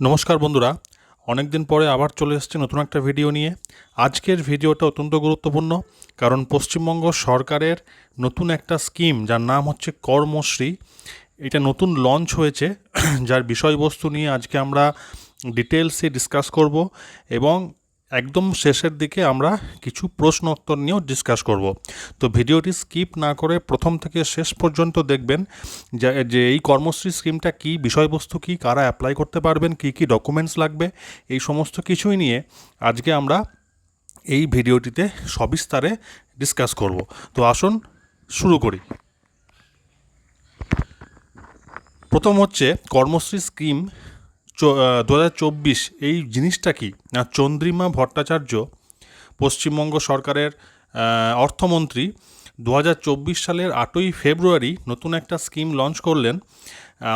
নমস্কার বন্ধুরা। অনেক দিন পরে আবার চলে এসেছি নতুন একটা ভিডিও নিয়ে। আজকের ভিডিওটা অত্যন্ত গুরুত্বপূর্ণ, কারণ পশ্চিমবঙ্গ সরকারের নতুন একটা স্কিম, যার নাম হচ্ছে কর্মশ্রী, এটা নতুন লঞ্চ হয়েছে। যার বিষয়বস্তু নিয়ে আজকে আমরা ডিটেলসে ডিসকাস করব এবং একদম শেষের দিকে আমরা কিছু প্রশ্ন উত্তর নিয়েও ডিসকাস করব। তো ভিডিওটি স্কিপ না করে প্রথম থেকে শেষ পর্যন্ত দেখবেন যে এই কর্মশ্রী স্কিমটা কি, বিষয়বস্তু কি, কারা অ্যাপ্লাই করতে পারবেন, কি কি ডকুমেন্টস লাগবে, এই সমস্ত কিছুই নিয়ে আজকে আমরা এই ভিডিওটিতে সবিস্তারে ডিসকাস করব। তো আসুন শুরু করি। প্রথম হচ্ছে কর্মশ্রী স্কিম দু হাজার চব্বিশ এই জিনিসটা কি? না, চন্দ্রিমা ভট্টাচার্য, পশ্চিমবঙ্গ সরকারের অর্থমন্ত্রী দু হাজার চব্বিশ সালের আটই ফেব্রুয়ারি নতুন একটা স্কিম লঞ্চ করলেন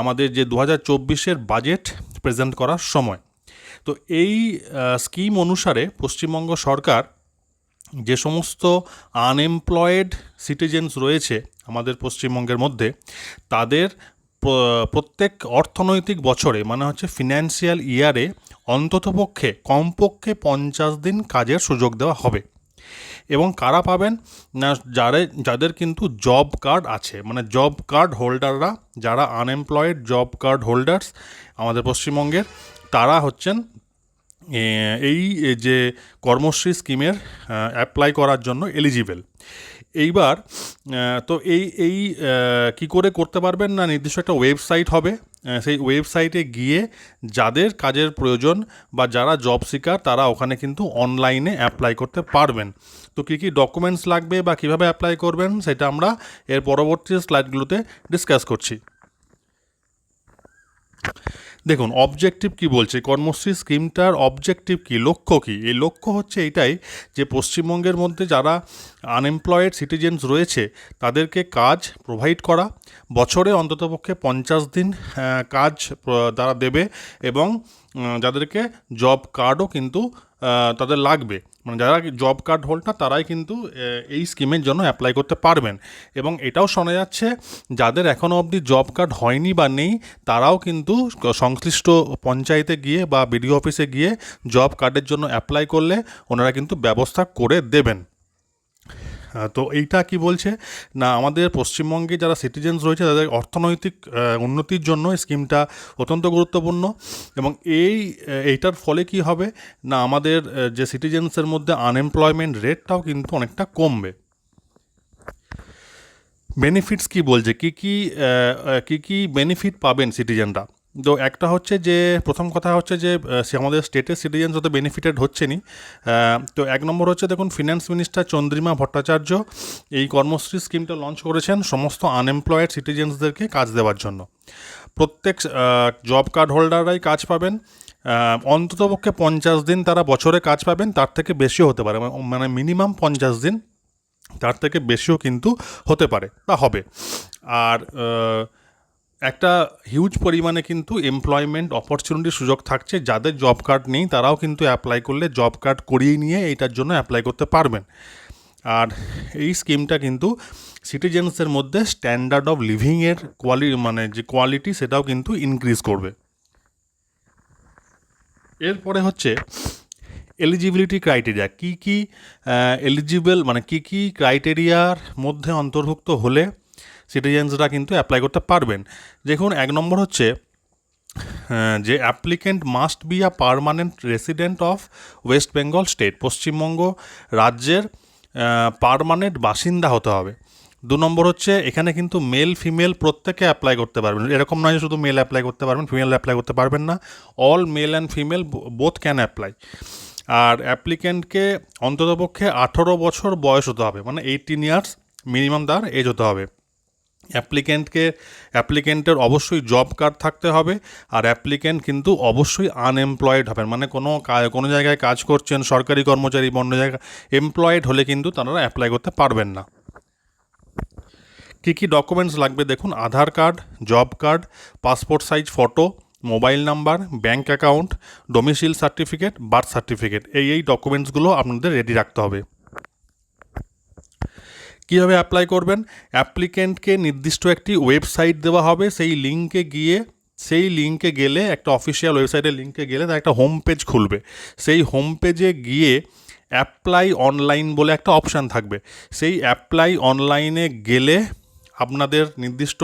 আমাদের যে দু হাজার বাজেট প্রেজেন্ট করার সময়। তো এই স্কিম অনুসারে পশ্চিমবঙ্গ সরকার যে সমস্ত আনএমপ্লয়েড সিটিজেন্স রয়েছে আমাদের পশ্চিমবঙ্গের মধ্যে, তাদের প্রত্যেক অর্থনৈতিক বছরে মানে হচ্ছে ফিনান্সিয়াল ইয়ারে অন্ততপক্ষে কমপক্ষে পঞ্চাশ দিন কাজের সুযোগ দেওয়া হবে। এবং কারা পাবেন? না, যারা, যাদের কিন্তু জব কার্ড আছে মানে জব কার্ড হোল্ডাররা যারা আনএমপ্লয়েড জব কার্ড হোল্ডার্স আমাদের পশ্চিমবঙ্গের, তারা হচ্ছেন এই যে কর্মশ্রী স্কিমের অ্যাপ্লাই করার জন্য এলিজিবল এইবার তো এই এই কি করে করতে পারবেন না নির্দিষ্ট একটা ওয়েবসাইট হবে সেই ওয়েবসাইটে গিয়ে যাদের কাজের প্রয়োজন বা যারা জব সিকার, তারা ওখানে কিন্তু অনলাইনে অ্যাপ্লাই করতে পারবেন। তো কী কী ডকুমেন্টস লাগবে বা কীভাবে অ্যাপ্লাই করবেন, সেটা আমরা এর পরবর্তী স্লাইডগুলোতে ডিসকাস করছি। দেখুন অবজেক্টিভ কি বলছে? কর্মশ্রী স্কিমটার অবজেক্টিভ কি? লক্ষ্য কি? এই লক্ষ্য হচ্ছে এটাই যে পশ্চিমবঙ্গের মধ্যে যারা আনএমপ্লয়েড সিটিজেন্স রয়েছে, তাদেরকে কাজ প্রোভাইড করা, বছরে অন্ততপক্ষে পঞ্চাশ দিন কাজ তারা দেবে এবং যাদেরকে জব কার্ডও কিন্তু তাদের লাগবে। মানে যারা জব কার্ড হোল্ডার তারাই কিন্তু এই স্কিমের জন্য অ্যাপ্লাই করতে পারবেন। এবং এটাও শোনা যাচ্ছে, যাদের এখনও অবধি জব কার্ড হয়নি বা নেই, তারাও কিন্তু সংশ্লিষ্ট পঞ্চায়েতে গিয়ে বা বিডিও অফিসে গিয়ে জব কার্ডের জন্য অ্যাপ্লাই করলে, ওনারা কিন্তু ব্যবস্থা করে দেবেন। তো এইটা কি বলছে? না, আমাদের পশ্চিমবঙ্গে যারা সিটিজেন্স রয়েছে, তাদের অর্থনৈতিক উন্নতির জন্য স্কিমটা অত্যন্ত গুরুত্বপূর্ণ এবং এই এইটার ফলে কি হবে? না, আমাদের যে সিটিজেন্সের মধ্যে আনএমপ্লয়মেন্ট রেটটাও কিন্তু অনেকটা কমবে। বেনিফিটস কি বলছে? কি কি কি কি বেনিফিট পাবেন সিটিজেনরা তো একটা হচ্ছে যে, প্রথম কথা হচ্ছে যে আমাদের স্টেটের সিটিজেন্স তো বেনিফিটেড হচ্ছে নি তো এক নম্বর হচ্ছে দেখুন ফিনান্স মিনিস্টার চন্দ্রিমা ভট্টাচার্য এই কর্মশ্রী স্কিমটা লঞ্চ করেছেন সমস্ত আনএমপ্লয়েড সিটিজেন্সদেরকে কাজ দেওয়ার জন্য। প্রত্যেক জব কার্ড হোল্ডাররাই কাজ পাবেন। অন্ততপক্ষে পঞ্চাশ দিন তারা বছরে কাজ পাবেন, তার থেকে বেশিও হতে পারে। মানে মিনিমাম পঞ্চাশ দিন তার থেকে বেশিও কিন্তু হতে পারে বা হবে। আর একটা হিউজ পরিমাণে কিন্তু এমপ্লয়মেন্ট অপরচুনিটির সুযোগ থাকছে। যাদের জব কার্ড নেই, তারাও কিন্তু অ্যাপ্লাই করলে জব কার্ড করিয়ে নিয়ে এইটার জন্য অ্যাপ্লাই করতে পারবেন। আর এই স্কিমটা কিন্তু সিটিজেন্সদের মধ্যে স্ট্যান্ডার্ড অফ লিভিংয়ের কোয়ালি মানে যে কোয়ালিটি সেটাও কিন্তু ইনক্রিজ করবে। এরপরে হচ্ছে এলিজিবিলিটি ক্রাইটেরিয়া কি কি এলিজিবল মানে কি কি ক্রাইটেরিয়ার মধ্যে অন্তর্ভুক্ত হলে সিটিজেন্সরা কিন্তু অ্যাপ্লাই করতে পারবেন। দেখুন, এক নম্বর হচ্ছে যে applicant must be a permanent resident of West Bengal state Paschimbanga রাজ্যের পারমানেন্ট বাসিন্দা হতে হবে। দু নম্বর হচ্ছে, এখানে কিন্তু মেল ফিমেল প্রত্যেকে অ্যাপ্লাই করতে পারবেন। এরকম নয় যে শুধু মেল অ্যাপ্লাই করতে পারবেন ফিমেল অ্যাপ্লাই করতে পারবেন না। All male and female both can apply আর অ্যাপ্লিকেন্টকে অন্ততপক্ষে আঠেরো বছর বয়স হতে হবে মানে এইটিন ইয়ার্স মিনিমাম তার এজ হতে হবে। অ্যাপ্লিকেন্টকে, অ্যাপ্লিকেন্টের অবশ্যই জব কার্ড থাকতে হবে আর অ্যাপ্লিকেন্ট কিন্তু অবশ্যই আনএমপ্লয়েড হবেন। মানে কোনো কোনো জায়গায় কাজ করছেন, সরকারি কর্মচারী অন্য জায়গায় এমপ্লয়েড হলে কিন্তু তারা অ্যাপ্লাই করতে পারবেন না। কী কী ডকুমেন্টস লাগবে দেখুন? Aadhaar card, job card, passport size photo, mobile number bank account, domicile certificate, birth certificate. এই এই ডকুমেন্টসগুলো আপনাদের রেডি রাখতে হবে। কীভাবে অ্যাপ্লাই করবেন? অ্যাপ্লিকেন্টকে নির্দিষ্ট একটি ওয়েবসাইট দেওয়া হবে। সেই লিঙ্কে গিয়ে, সেই লিঙ্কে গেলে, একটা অফিসিয়াল ওয়েবসাইটের লিঙ্কে গেলে তার একটা হোম পেজ খুলবে। সেই হোম পেজে গিয়ে অ্যাপ্লাই অনলাইন বলে একটা অপশান থাকবে। সেই অ্যাপ্লাই অনলাইনে গেলে আপনাদের নির্দিষ্ট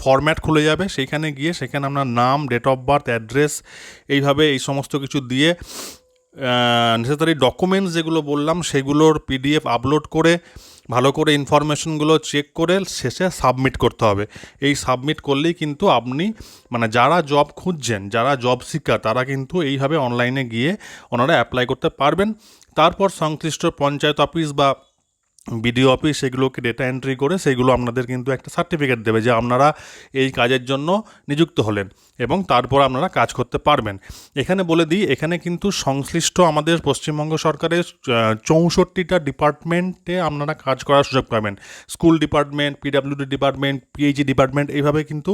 ফরম্যাট খুলে যাবে। সেইখানে গিয়ে, সেখানে আপনার নাম ডেট অফ বার্থ অ্যাড্রেস এইভাবে এই সমস্ত কিছু দিয়ে নেসেসারি ডকুমেন্টস যেগুলো বললাম, সেগুলোর পিডিএফ আপলোড করে ভালো করে ইনফরমেশনগুলো চেক করে শেষে সাবমিট করতে হবে। এই সাবমিট করলেই কিন্তু আপনি মানে যারা জব খুঁজছেন, যারা জব সিকার তারা কিন্তু এইভাবে অনলাইনে গিয়ে ওনারা অ্যাপ্লাই করতে পারবেন। তারপর সংশ্লিষ্ট পঞ্চায়েত অফিস বা বিডিও অফিস সেগুলোকে ডেটা এন্ট্রি করে সেগুলো আপনাদের কিন্তু একটা সার্টিফিকেট দেবে যে আপনারা এই কাজের জন্য নিযুক্ত হলেন। এবং তারপর আপনারা কাজ করতে পারবেন। এখানে বলে দিই, এখানে কিন্তু সংশ্লিষ্ট আমাদের পশ্চিমবঙ্গ সরকারের চৌষট্টিটা ডিপার্টমেন্টে আপনারা কাজ করার সুযোগ পাবেন। School department, PWD department PHE department, এইভাবে কিন্তু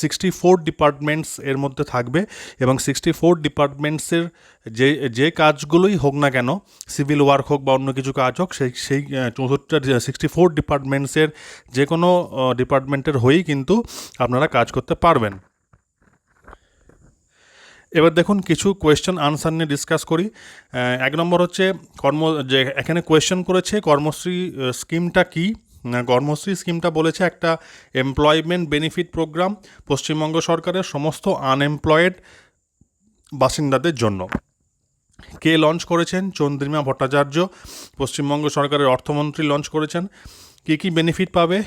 সিক্সটি ফোর ডিপার্টমেন্টস এর মধ্যে থাকবে এবং সিক্সটি ফোর ডিপার্টমেন্টসের যে যে কাজগুলোই হোক না কেন, সিভিল ওয়ার্ক হোক বা অন্য কিছু কাজ হোক, সেই সেই চৌষট্টিটা সিক্সটি ফোর ডিপার্টমেন্টসের যে কোনো ডিপার্টমেন্টের হয়েই কিন্তু আপনারা কাজ করতে পারবেন। এবার দেখুন কিছু কোয়েশ্চেন আনসার নিয়ে ডিসকাস করি। এক নম্বর হচ্ছে কর্ম, যে এখানে কোয়েশ্চেন করেছে কর্মশ্রী স্কিমটা কী? কর্মশ্রী স্কিমটা বলেছে একটা এমপ্লয়মেন্ট বেনিফিট প্রোগ্রাম পশ্চিমবঙ্গ সরকারের সমস্ত আনএমপ্লয়েড বাসিন্দাদের জন্য। কে লঞ্চ করেছেন? চন্দ্রিমা ভট্টাচার্য, পশ্চিমবঙ্গ সরকারের অর্থমন্ত্রী লঞ্চ করেছেন। কী কী বেনিফিট পাবে?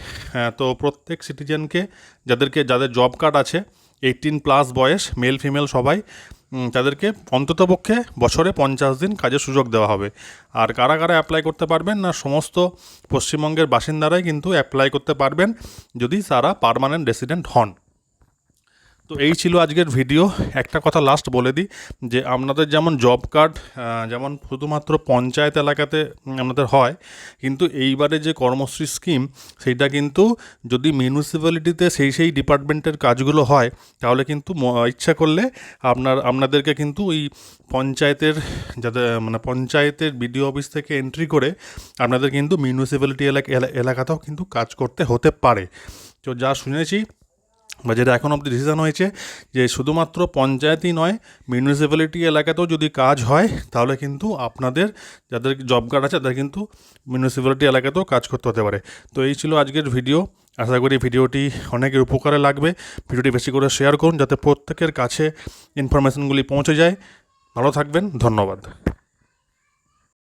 তো প্রত্যেক সিটিজেনকে যাদেরকে, যাদের জব কার্ড আছে এইটিন প্লাস বয়স মেল ফিমেল সবাই তাদেরকে অন্ততপক্ষে বছরে পঞ্চাশ দিন কাজের সুযোগ দেওয়া হবে। আর কারা কারা অ্যাপ্লাই করতে পারবেন না, সমস্ত পশ্চিমবঙ্গের বাসিন্দারাই কিন্তু অ্যাপ্লাই করতে পারবেন যদি তারা পারমানেন্ট রেসিডেন্ট হন। তো এই ছিল আজকের ভিডিও। একটা কথা লাস্ট বলে দিই, যে আপনাদের যেমন জব কার্ড যেমন শুধুমাত্র পঞ্চায়েত এলাকাতে আপনাদের হয়, কিন্তু এইবারে যে কর্মশ্রী স্কিম সেইটা কিন্তু যদি মিউনিসিপ্যালিটিতে সেই সেই ডিপার্টমেন্টের কাজগুলো হয়, তাহলে কিন্তু ইচ্ছা করলে আপনার, আপনাদেরকে কিন্তু ওই পঞ্চায়েতের যাতে মানে পঞ্চায়েতের বিডিও অফিস থেকে এন্ট্রি করে আপনাদের কিন্তু মিউনিসিপ্যালিটি এলাকা এলাকাতেও কিন্তু কাজ করতে হতে পারে। তো যা শুনেছি বা যেটা এখন অবধি ডিসিশন হয়েছে যে শুধুমাত্র পঞ্চায়েতই নয় মিউনিসিপ্যালিটি এলাকাতেও যদি কাজ হয়, তাহলে কিন্তু আপনাদের যাদের জব কার্ড আছে, তাদের কিন্তু মিউনিসিপ্যালিটি এলাকাতেও কাজ করতে হতে পারে। তো এই ছিল আজকের ভিডিও আশা করি ভিডিওটি অনেকের উপকারে লাগবে। ভিডিওটি বেশি করে শেয়ার করুন, যাতে প্রত্যেকের কাছে ইনফরমেশনগুলি পৌঁছে যায়। ভালো থাকবেন, ধন্যবাদ।